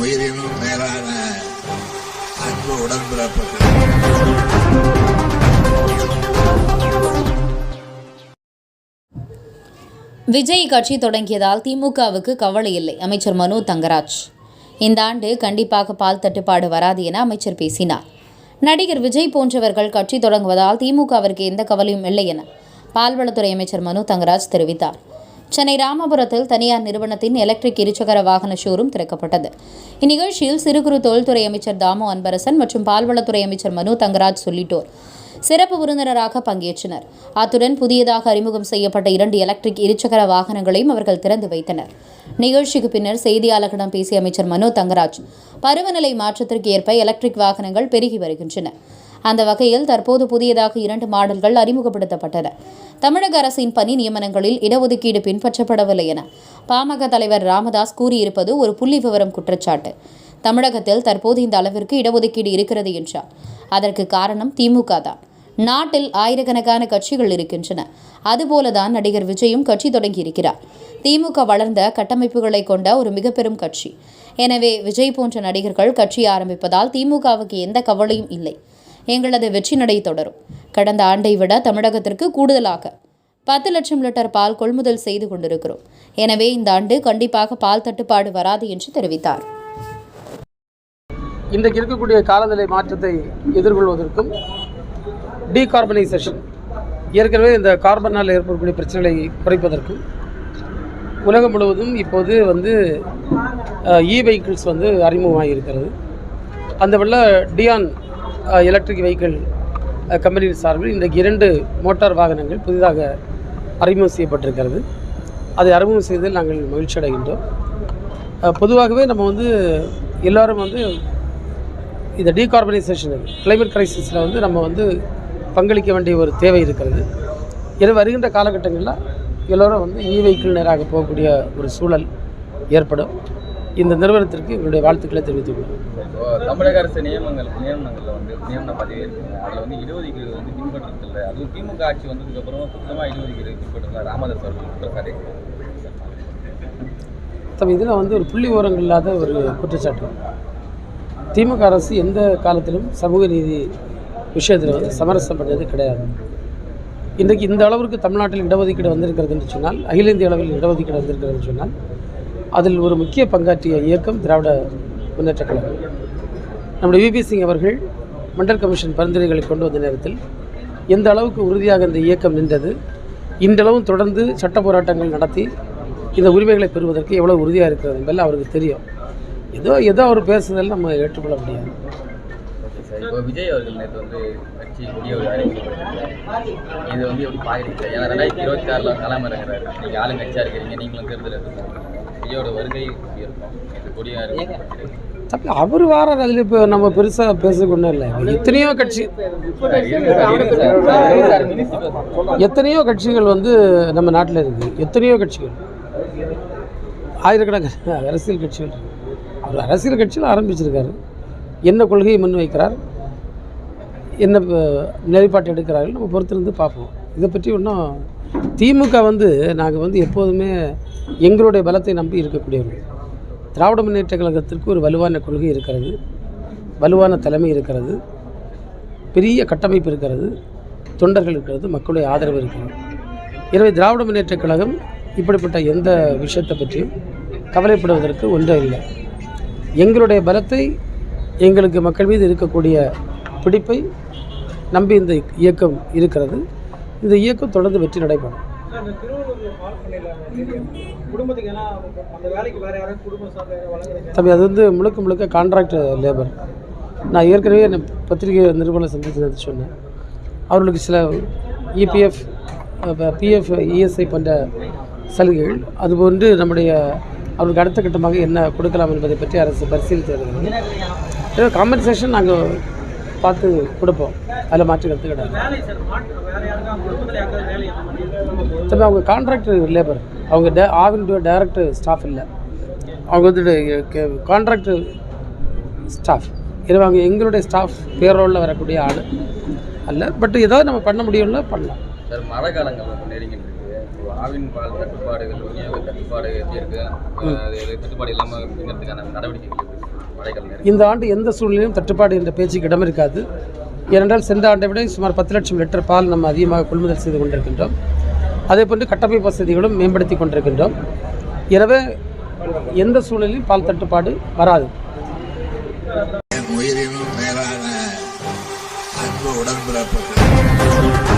உயிரினும் மேலான அன்பு உடன்பிறப்புகள். விஜய் கட்சி தொடங்கியதால் திமுகவுக்கு கவலை இல்லை அமைச்சர் மனு தங்கராஜ். இந்த ஆண்டு கண்டிப்பாக பால் தட்டுப்பாடு வராது என அமைச்சர் பேசினார். நடிகர் விஜய் போன்றவர்கள் கட்சி தொடங்குவதால் திமுகவிற்கு எந்த கவலையும் இல்லை என பால்வளத்துறை அமைச்சர் மனு தங்கராஜ் தெரிவித்தார். சென்னை ராமபுரத்தில் தனியார் நிறுவனத்தின் எலக்ட்ரிக் இருசக்கர வாகன ஷோரூம் திறக்கப்பட்டது. இந்நிகழ்ச்சியில் சிறு குறு தொழில்துறை அமைச்சர் தாமோ அன்பரசன் மற்றும் பால்வளத்துறை அமைச்சர் மனு தங்கராஜ் உள்ளிட்டோர் சிறப்பு விருந்தினராக பங்கேற்றனர். அத்துடன் புதியதாக அறிமுகம் செய்யப்பட்ட இரண்டு எலக்ட்ரிக் இருசக்கர வாகனங்களையும் அவர்கள் திறந்து வைத்தனர். நிகழ்ச்சிக்கு பின்னர் செய்தியாளர்களிடம் பேசிய அமைச்சர் மனோ தங்கராஜ் பருவநிலை மாற்றத்திற்கு ஏற்ப எலக்ட்ரிக் வாகனங்கள் பெருகி வருகின்றன. அந்த வகையில் தற்போது புதியதாக இரண்டு மாடல்கள் அறிமுகப்படுத்தப்பட்டன. தமிழக அரசின் பணி நியமனங்களில் இடஒதுக்கீடு பின்பற்றப்படவில்லை என பாமக தலைவர் ராமதாஸ் கூறியிருப்பது ஒரு புள்ளி விவரம் குற்றச்சாட்டு. தமிழகத்தில் தற்போது இந்த அளவிற்கு இடஒதுக்கீடு இருக்கிறது என்றார். அதற்கு காரணம் திமுக தான். நாட்டில் ஆயிரக்கணக்கான கட்சிகள் இருக்கின்றன. அதுபோலதான் நடிகர் விஜயும் கட்சி தொடங்கியிருக்கிறார். திமுக வளர்ந்த கட்டமைப்புகளை கொண்ட ஒரு மிக பெரும் கட்சி. எனவே விஜய் போன்ற நடிகர்கள் கட்சி ஆரம்பிப்பதால் திமுகவுக்கு எந்த கவலையும் இல்லை. எங்களது வெற்றி நடை தொடரும். கடந்த ஆண்டை விட தமிழகத்திற்கு கூடுதலாக பத்து லட்சம் லிட்டர் பால் கொள்முதல் செய்து கொண்டிருக்கிறோம். எனவே இந்த ஆண்டு கண்டிப்பாக பால் தட்டுப்பாடு வராது என்று தெரிவித்தார். இன்றைக்கு இருக்கக்கூடிய காலநிலை மாற்றத்தை எதிர்கொள்வதற்கும் டீகார்பனைசேஷன் ஏற்கனவே இந்த கார்பனால் ஏற்படக்கூடிய பிரச்சனைகளை குறைப்பதற்கும் உலகம் முழுவதும் இப்போது வந்து இ வெஹிக்கிள்ஸ் வந்து அறிமுகமாக இருக்கிறது அந்த வழியில் டியான் எலக்ட்ரிக் வெஹிக்கிள் கம்பெனியின் சார்பில் இன்றைக்கு இரண்டு மோட்டார் வாகனங்கள் புதிதாக அறிமுகம் செய்யப்பட்டிருக்கிறது. அதை அறிமுகம் செய்ததில் நாங்கள் மகிழ்ச்சி அடைகின்றோம். பொதுவாகவே நம்ம வந்து எல்லோரும் வந்து இந்த டீகார்பனைசேஷன் கிளைமேட் கிரைசிஸில் வந்து நம்ம வந்து பங்களிக்க வேண்டிய ஒரு தேவை இருக்கிறது. எனவே வருகின்ற காலகட்டங்களில் எல்லோரும் வந்து இ வெஹிக்கிள் நேராக போகக்கூடிய ஒரு சூழல் ஏற்படும். இந்த நிறுவனத்திற்கு எங்களுடைய வாழ்த்துக்களை தெரிவித்துக் கொள்கிறோம் இப்போ தமிழக அரசு நியமனங்கள் நியமனங்களில் வந்து நியமன பதிவு இருக்குங்க. அதில் வந்து இடஒதுக்கீடு வந்து பின்பற்றதில்லை அதுவும் திமுக ஆட்சி வந்ததுக்கப்புறம் சுத்தமாக இடஒதுக்கீடு பின்பற்றல ராமதாஸ் அவர்கள் குற்றச்சாட்டு? தம் இதில் வந்து ஒரு புள்ளி ஓரங்கள் இல்லாத ஒரு குற்றச்சாட்டு. திமுக அரசு எந்த காலத்திலும் சமூக நீதி விஷயத்தில் வந்து சமரசம் பண்ணது கிடையாது. இன்றைக்கு இந்த அளவிற்கு தமிழ்நாட்டில் இடஒதுக்கீடு வந்திருக்கிறதுன்னு சொன்னால் அகில இந்திய அளவில் இடஒதுக்கீடு வந்திருக்கிறதுன்னு சொன்னால் அதில் ஒரு முக்கிய பங்காற்றிய இயக்கம் திராவிட முன்னேற்ற கழகம். நம்முடைய விபி சிங் அவர்கள் மண்டல் கமிஷன் பரிந்துரைகளை கொண்டு வந்த நேரத்தில் எந்த அளவுக்கு உறுதியாக இந்த இயக்கம் நின்றது இன்றளவும் தொடர்ந்து சட்ட போராட்டங்கள் நடத்தி இந்த உரிமைகளை பெறுவதற்கு எவ்வளோ உறுதியாக இருக்கிறது என்பதில் அவருக்கு தெரியும். ஏதோ ஏதோ அவர் பேசுதல் நம்ம ஏற்றுக்கொள்ள முடியாது. இப்போ விஜய் அவர்கள் நேற்று வந்து கட்சி ஒரு இது வந்து எப்படி ஏன்னா ரெண்டாயிரத்தி இருபத்தி ஆறில் நீங்கள் ஆளுங்கட்சியாக இருக்கிறீங்க நீங்களும் தேர்தல் வருகை தப்பி அவர் வாரார் அதில் இப்போ நம்ம பெருசாக பேசக்கூட இல்லை. எத்தனையோ கட்சி எத்தனையோ கட்சிகள் வந்து நம்ம நாட்டில் இருக்குது எத்தனையோ கட்சிகள். ஆயிரக்கணக்கான அரசியல் கட்சிகள் இருக்கு. அவர் அரசியல் கட்சியில் ஆரம்பிச்சிருக்காரு. என்ன கொள்கையை முன்வைக்கிறார்? என்ன நிலைப்பாட்டு எடுக்கிறார்கள்? நம்ம பொறுத்திருந்து பார்ப்போம். இதை பற்றி ஒன்றும் திமுக வந்து நாங்கள் வந்து எப்போதுமே எங்களுடைய பலத்தை நம்பி இருக்கக்கூடியவர்கள். திராவிட முன்னேற்ற கழகத்திற்கு ஒரு வலுவான கொள்கை இருக்கிறது வலுவான தலைமை இருக்கிறது பெரிய கட்டமைப்பு இருக்கிறது தொண்டர்கள் இருக்கிறது மக்களுடைய ஆதரவு இருக்கிறது. எனவே திராவிட முன்னேற்ற கழகம் இப்படிப்பட்ட எந்த விஷயத்தை பற்றியும் கவலைப்படுவதற்கு ஒன்றும் இல்லை. எங்களுடைய பலத்தை எங்களுக்கு மக்கள் மீது இருக்கக்கூடிய பிடிப்பை நம்பி இந்த இயக்கம் இருக்கிறது. இந்த இயக்கம் தொடர்ந்து வெற்றி நடைபெறும் தம்பி அது வந்து முழுக்க முழுக்க கான்ட்ராக்ட் லேபர் நான் ஏற்கனவே என்ன பத்திரிகை நிறுவன சந்தித்து சொன்னேன். அவர்களுக்கு சில இபிஎஃப் பிஎஃப் இஎஸ்ஐ போன்ற சலுகைகள். அதுபோன்று நம்முடைய அவருக்கு அடுத்த கட்டமாக என்ன கொடுக்கலாம் என்பதை பற்றி அரசு பரிசீலித்து வருகிறது. காம்பன்சேஷன் நாங்கள் பார்த்து கொடுப்போம். அதில் மாற்று கருத்து கிடையாது. தம்பி அவங்க கான்ட்ராக்ட் லேபர் அவங்க டே ஆவின் டைரக்ட் ஸ்டாஃப் இல்லை. அவங்க வந்து கான்ட்ராக்ட் ஸ்டாஃப் எனவே அவங்க எங்களுடைய ஸ்டாஃப் பேரோலில் வரக்கூடிய ஆள். அல்ல பட் ஏதாவது நம்ம பண்ண முடியும்ல பண்ணலாம். சார் மழை காலங்கள் வந்து நெருங்கிட்டு இருக்கு ஆவின் பால் தட்டுப்பாடுகள் விநியோக தட்டுப்பாடு எப்படி இருக்கு அது இது தட்டுப்பாடு இல்லாமல் படைகள் இந்த ஆண்டு எந்த சூழ்நிலையும் தட்டுப்பாடு என்ற பேச்சுக்கு இடம் இருக்காது. ஏனென்றால் சென்ற ஆண்டை விட சுமார் பத்து லட்சம் லிட்டர் பால் நம்ம அதிகமாக கொள்முதல் செய்து கொண்டிருக்கின்றோம். அதே போன்று கட்டமைப்பு வசதிகளும் மேம்படுத்தி கொண்டிருக்கின்றோம். எனவே எந்த சூழ்நிலையும் பால் தட்டுப்பாடு வராது. உயிரினும் மேலான அன்பு உடன்பிறப்புகள்